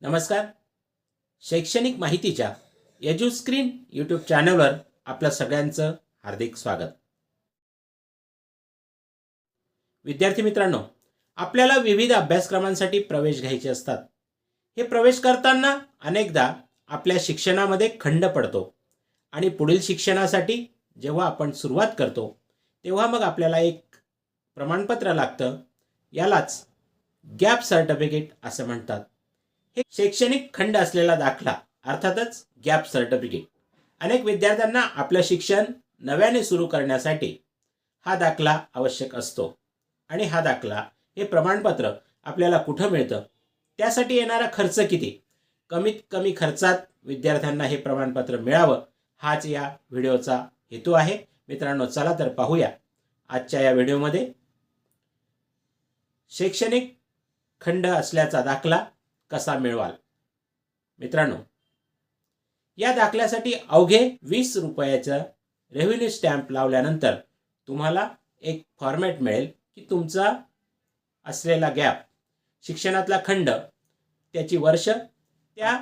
नमस्कार. शैक्षणिक माहितीच्या यजू स्क्रीन यूट्यूब चॅनलवर आपलं सगळ्यांचं हार्दिक स्वागत. विद्यार्थी मित्रांनो आपल्याला विविध अभ्यासक्रमांसाठी प्रवेश घ्यायचे असतात. हे प्रवेश करताना अनेकदा आपल्या शिक्षणामध्ये खंड पडतो आणि पुढील शिक्षणासाठी जेव्हा आपण सुरुवात करतो तेव्हा मग आपल्याला एक प्रमाणपत्र लागतं. यालाच गॅप सर्टिफिकेट असं म्हणतात. हे शैक्षणिक खंड असलेला दाखला अर्थातच गॅप सर्टिफिकेट. अनेक विद्यार्थ्यांना आपलं शिक्षण नव्याने सुरू करण्यासाठी हा दाखला आवश्यक असतो. आणि हा दाखला हे प्रमाणपत्र आपल्याला कुठं मिळतं? त्यासाठी येणारा खर्च किती? कमीत कमी खर्चात विद्यार्थ्यांना हे प्रमाणपत्र मिळावं हाच या व्हिडिओचा हेतू आहे. मित्रांनो चला तर पाहूया आजच्या या व्हिडिओमध्ये. शैक्षणिक खंड असल्याचा दाखला कसा मिळवाल? मित्रांनो या दाखल्यासाठी अवघे वीस रुपयाचं रेव्हेन्यू स्टॅम्प लावल्यानंतर तुम्हाला एक फॉर्मॅट मिळेल की तुमचा असलेला गॅप शिक्षणातला खंड त्याची वर्ष त्या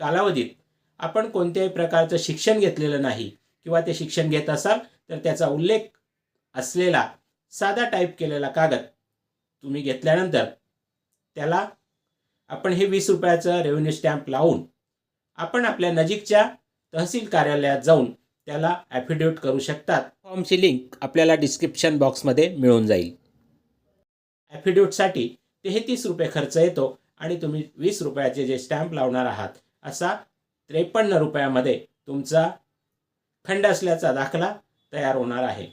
कालावधीत आपण कोणत्याही प्रकारचं शिक्षण घेतलेलं नाही किंवा ते शिक्षण घेत असाल तर त्याचा उल्लेख असलेला साधा टाईप केलेला कागद तुम्ही घेतल्यानंतर त्याला आपण हे वीस रुपयाचं रेव्हेन्यू स्टॅम्प लावून आपण आपल्या नजीकच्या तहसील कार्यालयात जाऊन त्याला ॲफिडेविट करू शकतात. फॉर्मची लिंक आपल्याला डिस्क्रिप्शन बॉक्समध्ये मिळून जाईल. ॲफिडेविटसाठी तेहतीस रुपये खर्च येतो आणि तुम्ही वीस रुपयाचे जे स्टॅम्प लावणार आहात असा त्रेपन्न रुपयामध्ये तुमचा खंड असल्याचा दाखला तयार होणार आहे.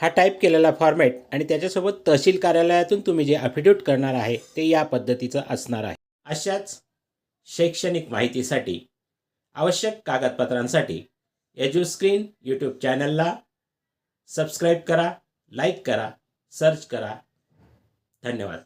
हा टाईप केलेला फॉर्मॅट आणि त्याच्यासोबत तहसील कार्यालयातून तुम्ही जे अफिडेविट करणार आहे ते या पद्धतीचं असणार आहे. अशाच शैक्षणिक माहितीसाठी आवश्यक कागदपत्रांसाठी एज्यू स्क्रीन यूट्यूब चॅनलला सबस्क्राईब करा लाईक करा सर्च करा. धन्यवाद.